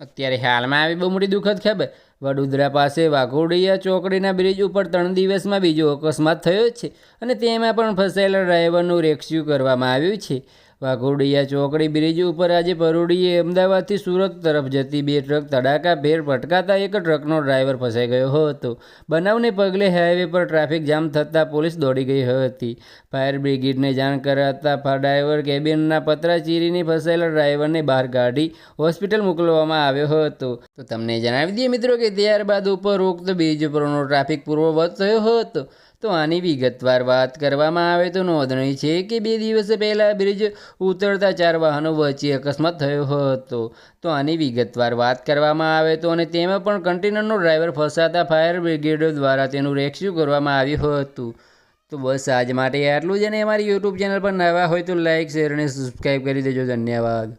અત્યારે હાલમાં આવી બહુ મોટી દુઃખદ ખબર. વડોદરા પાસે વાઘોડિયા ચોકડીના બ્રિજ ઉપર ત્રણ દિવસમાં બીજો અકસ્માત થયો છે અને તેમાં પણ ફસાયેલા ડ્રાઈવરનું રેસ્ક્યુ કરવામાં આવ્યું છે. વાઘોડિયા ચોકડી બ્રિજ ઉપર આજે પરોડીએ અમદાવાદથી સુરત તરફ જતી બે ટ્રક તડાકા ભેર ભટકાતા એક ટ્રકનો ડ્રાઈવર ફસાઈ ગયો હતો. બનાવને પગલે હાઈવે પર ટ્રાફિક જામ થતાં પોલીસ દોડી ગઈ હતી. ફાયર બ્રિગેડને જાણ કરાતા ડ્રાઈવર કેબિનના પતરા ચીરીને ફસાયેલા ડ્રાઈવરને બહાર કાઢી હોસ્પિટલ મોકલવામાં આવ્યો હતો. તો તમને જણાવી દઈએ મિત્રો કે ત્યારબાદ ઉપરોક્ત બ્રિજ પરનો ટ્રાફિક પૂર્વવત થયો હતો, તો આની વિગતવાર વાત કરવામાં આવે તો નોંધણી છે કે બે દિવસ પહેલાં બ્રિજ ઉતરતા ચાર વાહનો વચ્ચે અકસ્માત થયો હતો. તો આની વિગતવાર વાત કરવામાં આવે તો અને તેમાં પણ કન્ટેનરનો ડ્રાઈવર ફસાતા ફાયર બ્રિગેડ દ્વારા તેનું રેસ્ક્યુ કરવામાં આવ્યું હતું. તો બસ આજ માટે આટલું જ અને અમારી યુટ્યુબ ચેનલ પર નવા હોય તો લાઇક શેર અને સબસ્ક્રાઈબ કરી દેજો. ધન્યવાદ.